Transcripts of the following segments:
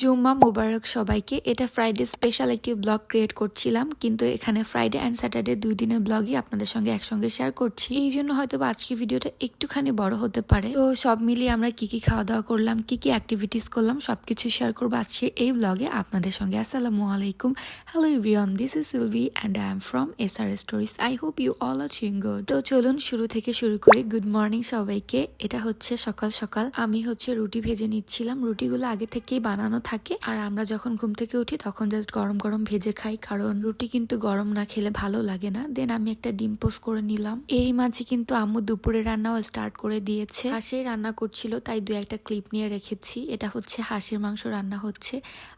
জুম্মা মুবারক সবাইকে। এটা ফ্রাইডে স্পেশাল একটি ব্লগ ক্রিয়েট করছিলাম, কিন্তু এখানে ফ্রাইডে অ্যান্ড স্যাটারডে দুই দিনের ব্লগই আপনাদের সঙ্গে একসঙ্গে শেয়ার করছি। এই জন্য হয়তো আজকে ভিডিওটা একটুখানি বড় হতে পারে। তো সব মিলিয়ে আমরা কি কি খাওয়া দাওয়া করলাম, কি কি অ্যাক্টিভিটিস করলাম, সবকিছু শেয়ার করব আজকে এই ব্লগে আপনাদের সঙ্গে আসসালামু আলাইকুম। Hello everyone this is Silvi and I am from S R stories I hope you all are good তো চলুন শুরু থেকে শুরু করি। গুড মর্নিং সবাইকে। এটা হচ্ছে সকাল সকাল। আমি হচ্ছে রুটি ভেজে নিচ্ছিলাম। রুটিগুলো আগে থেকেই বানানো থাকে। আর আমরা যখন ঘুম থেকে উঠি, তখন জাস্ট গরম গরম ভেজে খাই। কারণ রুটি কিন্তু গরম না খেলে ভালো লাগে না। দেন আমি একটা ডিম পোস্ট করে নিলাম। এরই মাঝে কিন্তু আম্মু দুপুরে রান্নাও স্টার্ট করে দিয়েছে। হাঁসের রান্না করছিল, তাই দু একটা ক্লিপ নিয়ে রেখেছি। এটা হচ্ছে হাঁসের মাংস রান্না হচ্ছে।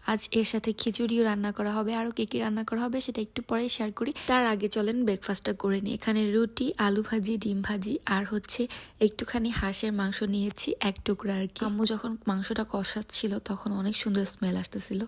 আজ এর সাথে খিচুড়িও রান্না করা হবে। আরও কি কি রান্না করা হবে সেটা একটু পরে শেয়ার করি। তার আগে চলেন ব্রেকফাস্টটা করে নিই। এখানে রুটি, আলু ভাজি, ডিম ভাজি আর হচ্ছে একটুখানি হাঁসের মাংস নিয়েছি, এক টুকরা আর কি। আম্মু যখন মাংসটা কষাচ্ছিল, তখন অনেক সুন্দর স্মেল আসতেছিল।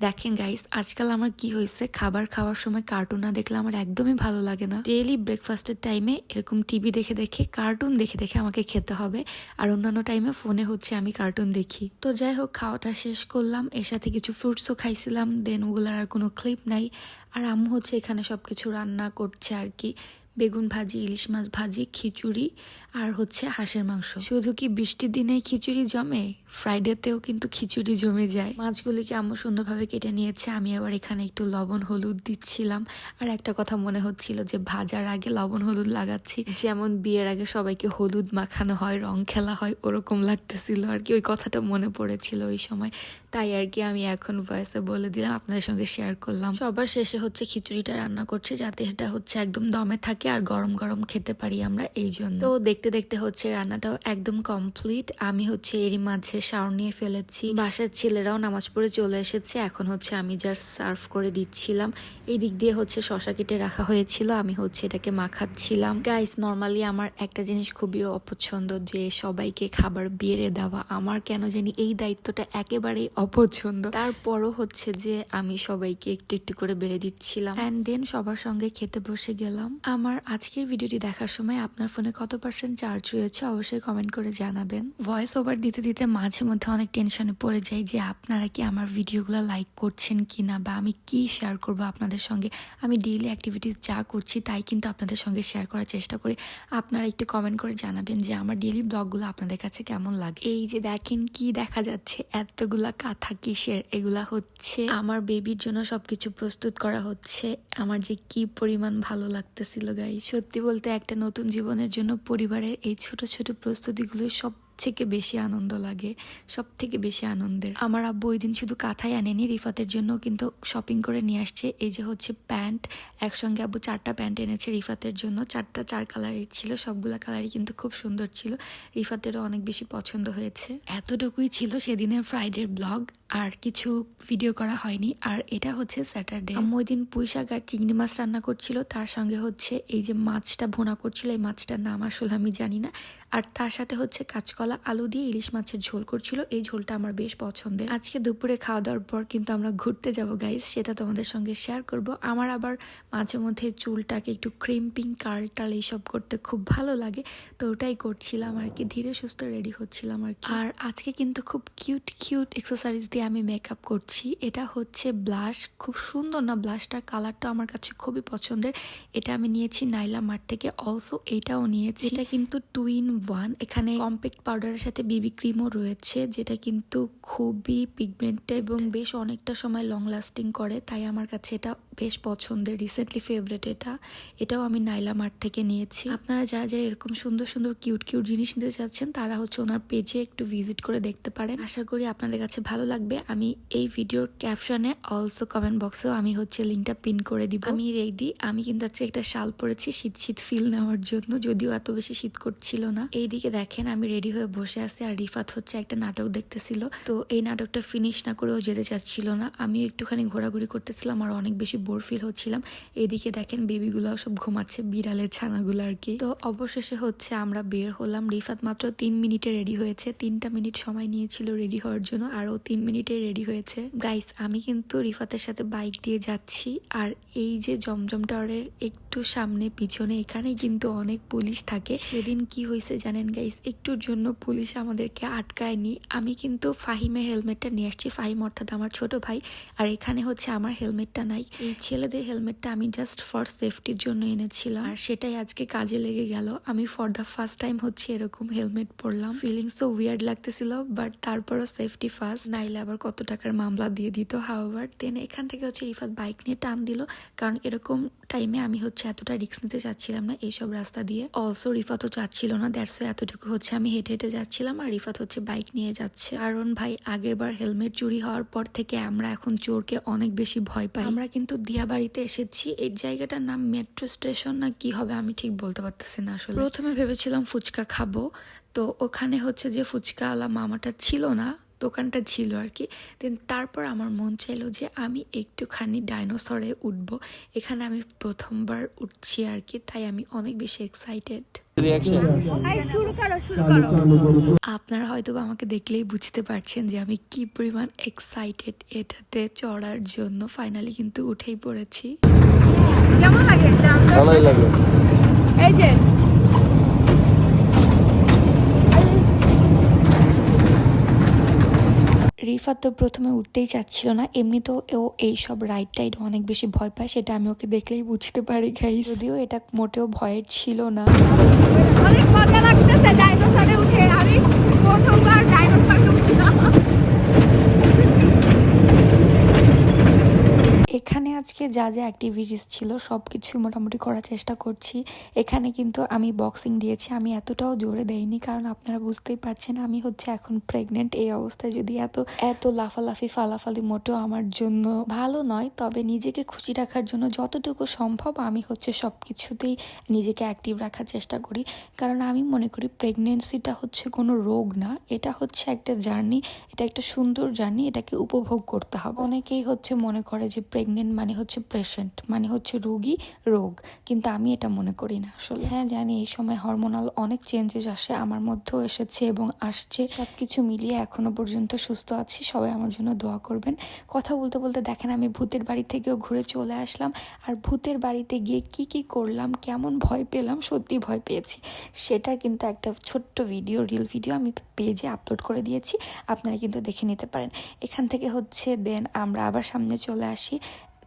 দেখেন গাইস আজকাল আমার কি হয়েছে? খাবার খাওয়ার সময় কার্টুন না দেখলে আমার একদমই ভালো লাগে না। ডেইলি ব্রেকফাস্টের টাইমে এরকম টিভি দেখে দেখে কার্টুন দেখে দেখে আমাকে খেতে হবে। আর অন্যান্য টাইমে ফোনে হচ্ছে আমি কার্টুন দেখি। তো যাই হোক, খাওয়াটা শেষ করলাম। এর সাথে কিছু ফ্রুটসও খাইছিলাম। দেন ওগুলার আর কোনো ক্লিপ নাই। আর আম্মু হচ্ছে এখানে সবকিছু রান্না করছে আর কি। বেগুন ভাজি, ইলিশ মাছ ভাজি, খিচুড়ি আর হচ্ছে হাঁসের মাংস। শুধু কি বৃষ্টির দিনে খিচুড়ি জমে? ফ্রাইডেতেও কিন্তু খিচুড়ি জমে যায়। মাছগুলিকে আম্মু সুন্দরভাবে কেটে নিয়েছে। আমি আবার এখানে একটু লবণ হলুদ দিচ্ছিলাম। আর একটা কথা মনে হচ্ছিল যে ভাজার আগে লবণ হলুদ লাগাচ্ছি। যেমন বিয়ের আগে সবাইকে হলুদ মাখানো হয়, রং খেলা হয়, ওরকম লাগতেছিল। আর কি ওই কথাটা মনে পড়েছিল ওই সময়। তাই আর কি আমি এখন ভয়েসে বলে দিলাম, আপনাদের সঙ্গে শেয়ার করলাম। সবার শেষে হচ্ছে খিচুড়িটা রান্না করছে, যাতে এটা হচ্ছে একদম দমে থাকে। আর গরম গরম খেতে পারি আমরা, এই জন্য। তো দেখতে দেখতে হচ্ছে রান্নাটাও একদম কমপ্লিট আমি হচ্ছে এরই মাঝে শাওর নিয়ে ফেলেছি। বাসার ছেলেরাও নামাজ পড়ে চলে এসেছে। এখন হচ্ছে আমি জাস্ট সার্ভ করে দিচ্ছিলাম। এই দিক দিয়ে হচ্ছে শশা কেটে রাখা হয়েছিল। আমি হচ্ছে এটাকে মাখাচ্ছিলাম। গাইস নর্মালি আমার একটা জিনিস খুবই অপছন্দ যে সবাইকে খাবার বেড়ে দেওয়া। আমার কেন জানি এই দায়িত্বটা একেবারেই অপছন্দ। তারপরও হচ্ছে যে আমি সবাইকে একটু একটু করে বেড়ে দিচ্ছিলাম। অ্যান্ড দেন সবার সঙ্গে খেতে বসে গেলাম। আমার আজকের ভিডিওটি দেখার সময় আপনার ফোনে কত পার্সেন্ট চার্জ রয়েছে অবশ্যই কমেন্ট করে জানাবেন। ভয়েস ওভার দিতে দিতে মাঝে মধ্যে অনেক টেনশনে পড়ে যাই যে আপনারা কি আমার ভিডিওগুলো লাইক করছেন কিনা বা আমি কি শেয়ার করব আপনাদের সঙ্গে? আমি ডেইলি অ্যাক্টিভিটিস যা করছি তাই কিন্তু আপনাদের সঙ্গে শেয়ার করার চেষ্টা করি। আপনারা একটু কমেন্ট করে জানাবেন যে আমার ডেইলি ব্লগগুলো আপনাদের কাছে কেমন লাগে? এই যে দেখেন কি দেখা যাচ্ছে, এতগুলা কাঁথা কিসের? এগুলা হচ্ছে আমার বেবির জন্য সবকিছু প্রস্তুত করা হচ্ছে। আমার যে কি পরিমাণ ভালো লাগতেছিল গাই সত্যি বলতে একটা নতুন জীবনের জন্য পরিবারের এই ছোট ছোট প্রস্তুতিগুলো সব থেকে বেশি আনন্দ লাগে সব থেকে বেশি আনন্দের। আমার আব্বু ওই দিন শুধু কাঁথাই আনেনি, রিফাতের জন্য কিন্তু শপিং করে নিয়ে আসছে। এই যে হচ্ছে প্যান্ট, একসঙ্গে আব্বু চারটা প্যান্ট এনেছে রিফাতের জন্য। চারটা, চার কালারের ছিল, সবগুলা কালারই কিন্তু খুব সুন্দর ছিল। রিফাতেরও অনেক বেশি পছন্দ হয়েছে। এতটুকুই ছিল সেদিনের ফ্রাইডের ব্লগ আর কিছু ভিডিও করা হয়নি। আর এটা হচ্ছে স্যাটারডে আম্মু ওই দিন পুঁই শাক আর চিংড়ি মাছ রান্না করছিল, তার সঙ্গে হচ্ছে এই যে মাছটা ভোনা করছিল, এই মাছটার নাম আসলে আমি জানি না। আর তার সাথে হচ্ছে কাঁচকলা আলু দিয়ে ইলিশ মাছের ঝোল করছিল। এই ঝোলটা আমার বেশ পছন্দের। আজকে দুপুরে খাওয়া দাওয়ার পর কিন্তু আমরা ঘুরতে যাব গাইস সেটা তোমাদের সঙ্গে শেয়ার করব। আমার আবার মাঝে মধ্যে চুলটাকে একটু ক্রিম্পিং কার্ল টাল এইসব করতে খুব ভালো লাগে। তো ওটাই করছিলাম আর কি। ধীরে সুস্থ রেডি হচ্ছিলাম আর কি। আর আজকে কিন্তু খুব কিউট কিউট এক্সারসাইজ দিয়ে আমি মেকআপ করছি। এটা হচ্ছে ব্লাশ খুব সুন্দর না ব্লাশটার কালারটা আমার কাছে খুবই পছন্দের। এটা আমি নিয়েছি নাইলা মাঠ থেকে। অলসো এটাও নিয়েছি। এটা কিন্তু টু ইন ওয়ান এখানে কম্প্যাক্ট পাউডারের সাথে বিবি ক্রিমও রয়েছে, যেটা কিন্তু খুবই পিগমেন্টেড এবং বেশ অনেকটা সময় লং লাস্টিং করে। তাই আমার কাছে এটা বেশ পছন্দের রিসেন্টলি ফেভারেট এটা। এটাও আমি নাইলা মার্ট থেকে নিয়েছি। আপনারা যারা যারা এরকম সুন্দর সুন্দর কিউট কিউট জিনিস নিতে চাচ্ছেন, তারা হচ্ছে ওনার পেজে একটু ভিজিট করে দেখতে পারেন। আশা করি আপনাদের কাছে ভালো লাগবে। আমি এই ভিডিওর ক্যাপশনে অলসো কমেন্ট বক্সেও আমি হচ্ছে লিঙ্কটা পিন করে দিব। আমি রেডি আমি কিন্তু হচ্ছে একটা শাল পরেছি, শীত শীত ফিল নেওয়ার জন্য, যদিও এত বেশি শীত করছিল না। এইদিকে দেখেন, আমি রেডি হয়ে বসে আছি আর রিফাত হচ্ছে একটা নাটক দেখতেছিল। তো এই নাটকটা ফিনিশ না করেও যেতে চাচ্ছিল না। আমি একটুখানি ঘোরাঘুরি করতেছিলাম আর অনেক বেশি বোর ফিল হচ্ছিলাম। এদিকে দেখেন বেবিগুলো সব ঘুমাচ্ছে, বিড়ালের ছানাগুলো আর কি। তো অবশেষে হচ্ছে আমরা বের হলাম। রিফাত মাত্র তিন মিনিটে রেডি হয়েছে। তিনটা মিনিট সময় নিয়েছিল রেডি হওয়ার জন্য আরও তিন মিনিটে রেডি হয়েছে। গাইস আমি কিন্তু রিফাতের সাথে বাইক দিয়ে যাচ্ছি আর এই যে জমজম টাওয়ারের একটু সামনে, পিছনে, এখানেই কিন্তু অনেক পুলিশ থাকে। সেদিন কি হয়েছে জানেন গাইস একটুর জন্য পুলিশ আমাদেরকে আটকায়নি। আমি কিন্তু ফাহিমের হেলমেটটা নিয়ে আসছি। ফাহিম অর্থাৎ আমার ছোট ভাই। আর এখানে হচ্ছে আমার হেলমেটটা নাই। এই ছেলেদের হেলমেটটা আমি জাস্ট ফর সেফটির জন্য এনেছিলাম। আর সেটাই আজকে কাজে লেগে গেল। আমি ফর দ্য ফার্স্ট টাইম হচ্ছে এরকম হেলমেট পরলাম। ফিলিং সো উইয়ার্ড লাগতেছিল বাট তারপরও সেফটি ফার্স্ট নাইলে আবার কত টাকার মামলা দিয়ে দিত হাওয়ার দেন এখান থেকে হচ্ছে রিফাত বাইক নিয়ে টান দিল। কারণ এরকম টাইমে আমি হচ্ছে এতটা রিস্ক নিতে চাচ্ছিলাম না এইসব রাস্তা দিয়ে। অলসো রিফাতও চাচ্ছিল না। দ্যাটস এতটুকু হচ্ছে আমি হেঁটে হেঁটে যাচ্ছিলাম আর রিফাত হচ্ছে বাইক নিয়ে যাচ্ছে। কারণ ভাই আগের বার হেলমেট চুরি হওয়ার পর থেকে আমরা এখন চোরকে অনেক বেশি ভয় পাই। আমরা কিন্তু দিয়াবাড়িতে এসেছি। এই জায়গাটার নাম মেট্রো স্টেশন না কি হবে আমি ঠিক বলতে পারতেছি না আসলে। প্রথমে ভেবেছিলাম ফুচকা খাব। তো ওখানে হচ্ছে যে ফুচকাওয়ালা মামাটা ছিল না দোকানটা ছিল আর কি। দেন তারপর আমার মন চাইলো যে আমি একটুখানি ডাইনোসরে উঠব। এখানে আমি প্রথমবার উঠছি আর কি তাই আমি অনেক বেশি এক্সাইটেড শুরু করো শুরু করো। আপনারা হয়তো বা আমাকে দেখলেই বুঝতে পারছেন যে আমি কি পরিমাণ এক্সাইটেড এটাতে চড়ার জন্য ফাইনালি কিন্তু উঠেই পড়েছি। কেমন লাগে? ভালোই লাগে এই যে রিফাত তো প্রথমে উঠতেই চাচ্ছিল না, এমনিতেও ও এইসব রাইড টাইড অনেক বেশি ভয় পায়, সেটা আমি ওকে দেখলেই বুঝতে পারি গাই যদিও এটা মোটেও ভয়ের ছিল না। অনেক মজা লাগতেছে ডাইনোসরে উঠে আমি প্রথমবার ডাইনোসরে উঠলাম এখানে আজকে যা যা অ্যাক্টিভিটিস ছিল সব কিছুই মোটামুটি করার চেষ্টা করছি। এখানে কিন্তু আমি বক্সিং দিয়েছি, আমি এতটাও জোরে দেইনি, কারণ আপনারা বুঝতেই পারছেন আমি হচ্ছে এখন প্রেগনেন্ট এই অবস্থায় যদি এত এত লাফালাফি, ফালাফালি মোটেও আমার জন্য ভালো নয়, তবে নিজেকে খুশি রাখার জন্য যতটুকু সম্ভব আমি হচ্ছে সব কিছুতেই নিজেকে অ্যাক্টিভ রাখার চেষ্টা করি। কারণ আমি মনে করি প্রেগনেন্সিটা হচ্ছে কোনো রোগ না, এটা হচ্ছে একটা জার্নি, এটা একটা সুন্দর জার্নি, এটাকে উপভোগ করতে হবে। অনেকেই হচ্ছে মনে করে যে প্রেগনেন্ট মানে হচ্ছে পেশেন্ট মানে হচ্ছে রোগী রোগ। কিন্তু আমি এটা মনে করি না আসলে। হ্যাঁ জানি। এই সময় হরমোনাল অনেক চেঞ্জেস আসে আমার মধ্যেও এসেছে এবং আসছে। সবকিছু মিলিয়ে এখনও পর্যন্ত সুস্থ আছি। সবাই আমার জন্য দোয়া করবেন। কথা বলতে বলতে দেখেন আমি ভূতের বাড়ি থেকেও ঘুরে চলে আসলাম। আর ভূতের বাড়িতে গিয়ে কি কি করলাম কেমন ভয় পেলাম সত্যি ভয় পেয়েছি। সেটার কিন্তু একটা ছোট্ট ভিডিও রিল ভিডিও আমি পেজে আপলোড করে দিয়েছি। আপনারা কিন্তু দেখে নিতে পারেন। এখান থেকে হচ্ছে দেন আমরা আবার সামনে চলে আসি।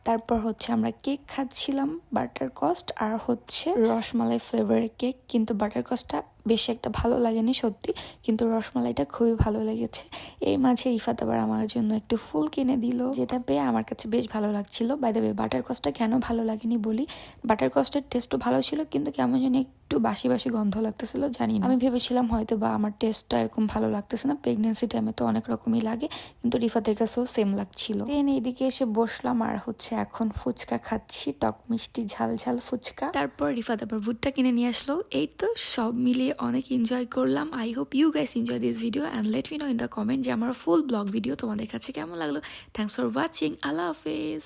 তারপর হচ্ছে আমরা কেক খাচ্ছিলাম, বাটার কস্ট, আর হচ্ছে রসমালাই ফ্লেভারের কেক, কিন্তু বাটার কস্টটা বেশি একটা ভালো লাগেনি সত্যি, কিন্তু রসমালাইটা খুবই ভালো লেগেছে। এর মাঝে রিফাত আবার আমার জন্য একটু ফুল কিনে দিল, যেটা পেয়ে আমার কাছে বেশ ভালো লাগছিল। বাই বাটার কস্টটা কেন ভালো লাগেনি বলি? বাটার কস্টের টেস্টও ভালো ছিল, কিন্তু কেমন জানি একটু বাসি বাসি গন্ধ লাগতেছিল, জানি না। আমি ভেবেছিলাম হয়তো বা আমার টেস্টটা এরকম ভালো লাগতেছে না প্রেগনেন্সি টাইমে তো অনেক রকমই লাগে, কিন্তু রিফাতের কাছেও সেম লাগছিল। দেন এইদিকে এসে বসলাম, আর হচ্ছে এখন ফুচকা খাচ্ছি, টক মিষ্টি ঝাল ঝাল ফুচকা। তারপর রিফাত আবার ভুট্টা কিনে নিয়ে আসলো, এই তো সব মিলিয়ে অনেক এনজয় করলাম। I hope you guys enjoy this video and let me know in the comment যে আমার ফুল ব্লগ ভিডিও তোমাদের কাছে কেমন লাগল। থ্যাংকস ফর ওয়াচিং আল্লাহ হাফেজ।